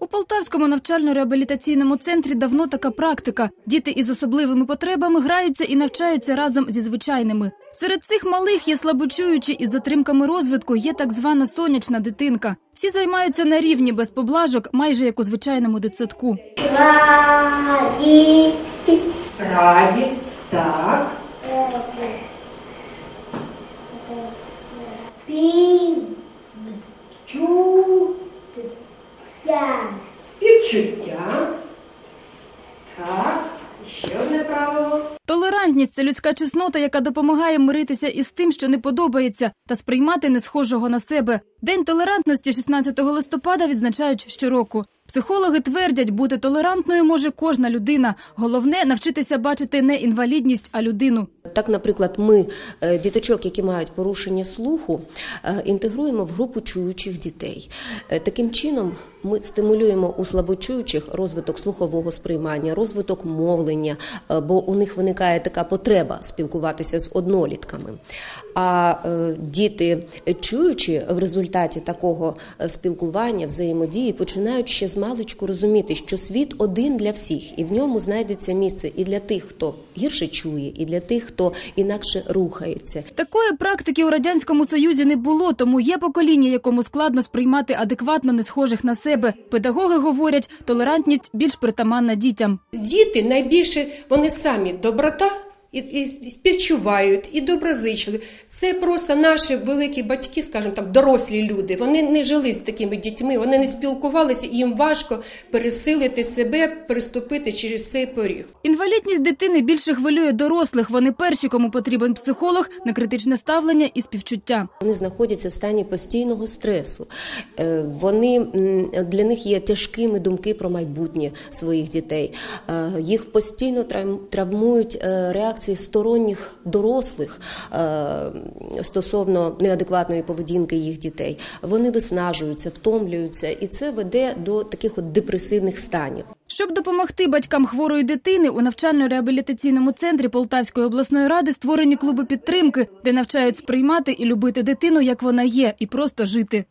У Полтавському навчально-реабілітаційному центрі давно така практика. Діти із особливими потребами граються і навчаються разом зі звичайними. Серед цих малих є слабочуючі із затримками розвитку, є так звана сонячна дитинка. Всі займаються на рівні без поблажок, майже як у звичайному дитсадку. Радість. Радість, так. Пінчуття. Співчуття. Так. Ще одне правило. Толерантність це людська чеснота, яка допомагає миритися із тим, що не подобається, та сприймати несхожого на себе. День толерантності 16 листопада відзначають щороку. Психологи твердять, бути толерантною може кожна людина. Головне навчитися бачити не інвалідність, а людину. Так, наприклад, ми е, діточок, які мають порушення слуху, е, інтегруємо в групу чуючих дітей. Е, Таким чином, ми стимулюємо у слабочуючих розвиток слухового сприймання, розвиток мовлення, бо у них виникає така потреба спілкуватися з однолітками. А діти чуючі в результаті такого спілкування, взаємодії, починають ще з маличку розуміти, що світ один для всіх, і в ньому знайдеться місце і для тих, хто гірше чує, і для тих, хто інакше рухається. Такої практики у радянському союзі не було, тому є покоління, якому складно сприймати адекватно не схожих на себе. Педагоги говорять, толерантність більш притаманна дітям. Діти найбільше вони самі доброта і, і співчувають, і доброзичливі. Це просто наші великі батьки, скажімо так, дорослі люди. Вони не жили з такими дітьми, вони не спілкувалися, і їм важко пересилити себе, переступити через цей поріг. Інвалідність дитини більше хвилює дорослих. Вони перші, кому потрібен психолог, на критичне ставлення і співчуття. Вони знаходяться в стані постійного стресу. Е, Вони для них є тяжкими думки про майбутнє своїх дітей. Е, Їх постійно трав- травмують е, реакції сторонніх дорослих е, стосовно неадекватної поведінки їх дітей. Вони виснажуються, втомлюються, і це веде до таких от депресивних станів. Щоб допомогти батькам хворої дитини, у навчально-реабілітаційному центрі Полтавської обласної ради створені клуби підтримки, де навчають сприймати і любити дитину, як вона є, і просто жити.